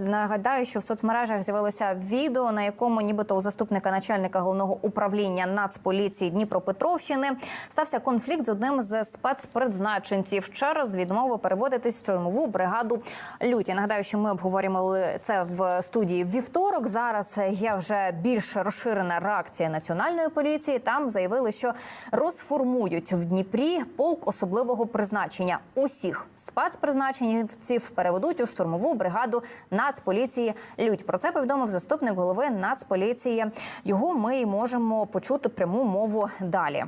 Нагадаю, що в соцмережах з'явилося відео, на якому нібито у заступника начальника головного управління Нацполіції Дніпропетровщини стався конфлікт з одним з спецпризначенців через відмову переводитись в штурмову бригаду люті. Нагадаю, що ми обговорювали це в студії вівторок. Зараз є вже більш розширена реакція національної поліції. Там заявили, що розформують в Дніпрі полк особливого призначення. Усіх спецпризначенців переведуть у штурмову бригаду Нацполіції Людь. Про це повідомив заступник голови Нацполіції. Його ми можемо почути пряму мову далі.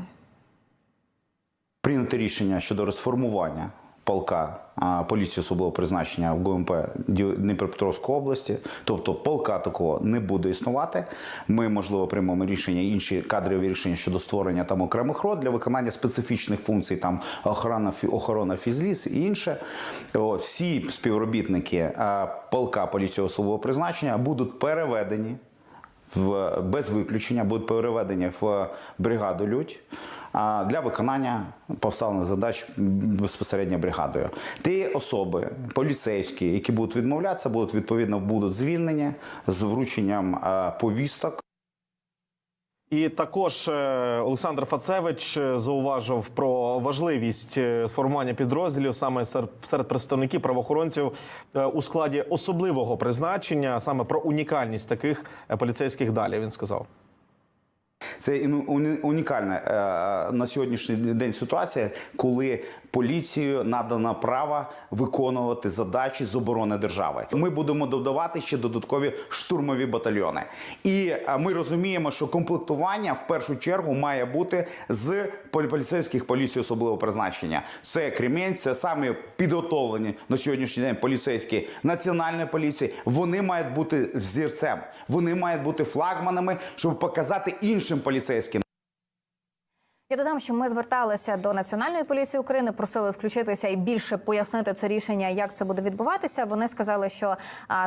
прийнято рішення щодо розформування полка поліції особливого призначення в ГУМП Дніпропетровської області. Тобто полка такого не буде існувати. Ми, можливо, приймемо рішення, інші кадрові рішення щодо створення там окремих рот для виконання специфічних функцій, там охорона, охорона фізліс і інше. О, всі співробітники полка поліції особливого призначення будуть переведені в без виключення будуть переведені в бригаду Людь для виконання поставлених задач безпосередньо бригадою. Ті особи, поліцейські, які будуть відмовлятися, будуть відповідно будуть звільнені з врученням повісток. І також е, Олександр Фацевич е, зауважив про важливість е, сформування підрозділів саме сер- серед представників правоохоронців е, у складі особливого призначення, саме про унікальність таких е, поліцейських далі. Він сказав. Це іну- унікальна е, на сьогоднішній день ситуація, коли поліцію надано право виконувати задачі з оборони держави. Ми будемо додавати ще додаткові штурмові батальйони. І е, ми розуміємо, що комплектування в першу чергу має бути з полі- поліцейських поліцій особливого призначення. Це Кремінь, це самі підготовлені на сьогоднішній день поліцейські національної поліції. Вони мають бути взірцем, вони мають бути флагманами, щоб показати іншим поліцейським поліцейським. Я додам, що ми зверталися до національної поліції України, просили включитися і більше пояснити це рішення, як це буде відбуватися. Вони сказали, що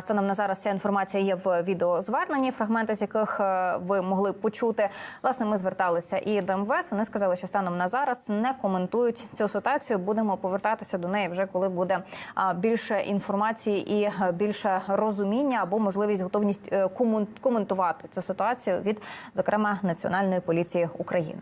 станом на зараз ця інформація є в відеозверненні, фрагменти з яких е, ви могли почути. Власне, ми зверталися і до МВС. Вони сказали, що станом на зараз не коментують цю ситуацію. Будемо повертатися до неї вже коли буде більше інформації і е, більше розуміння або можливість готовність е, коментувати цю ситуацію від зокрема національної поліції України.